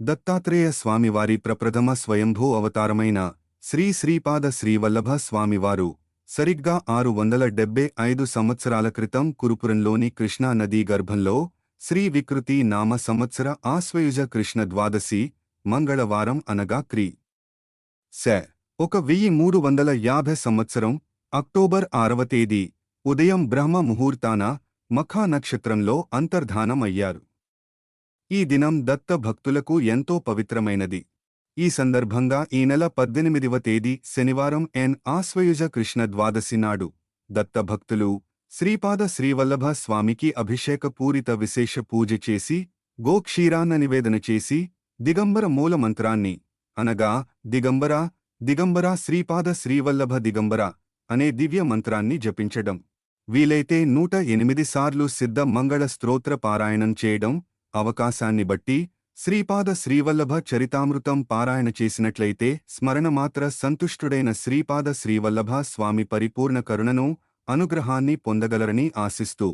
దత్తాత్రేయ స్వామివారి ప్రప్రథమ స్వయంభూ అవతారమైన శ్రీ శ్రీపాద శ్రీవల్లభ స్వామివారు సరిగ్గా ఆరు వందల డెబ్బై ఐదు సంవత్సరాల క్రితం కురుపురంలోని కృష్ణా నదీ గర్భంలో శ్రీ వికృతి నామ సంవత్సర ఆశ్వయుజ కృష్ణ ద్వాదశి మంగళవారం అనగా క్రీ. శ. ఒక వెయ్యి మూడు వందల యాభై సంవత్సరం అక్టోబర్ ఆరవ తేదీ ఉదయం బ్రహ్మ ముహూర్తాన మఖా నక్షత్రంలో అంతర్ధానం అయ్యారు ఈ దినం దత్త భక్తులకు ఎంతో పవిత్రమైనది. ఈ సందర్భంగా ఈ నెల పద్దెనిమిదివ తేదీ శనివారం ఎన్. ఆశ్వయుజ కృష్ణ ద్వాదశి నాడు దత్త భక్తులు శ్రీపాద శ్రీవల్లభ స్వామికి అభిషేక పూరిత విశేష పూజ చేసి గోక్షీరాన్న నివేదన చేసి దిగంబర మూల మంత్రాన్ని అనగా దిగంబర దిగంబర శ్రీపాద శ్రీవల్లభ దిగంబర అనే దివ్య మంత్రాన్ని జపించడం. వీలైతే నూట ఎనిమిది సార్లు సిద్ధ మంగళ స్తోత్ర పారాయణం చేయడం అవకాశాన్ని బట్టి శ్రీపాద శ్రీవల్లభ చరితామృతం పారాయణ చేసినట్లయితే స్మరణ మాత్ర సంతుష్టుడైన శ్రీపాద శ్రీవల్లభ స్వామి పరిపూర్ణ కరుణను అనుగ్రహాన్ని పొందగలరని ఆశిస్తూ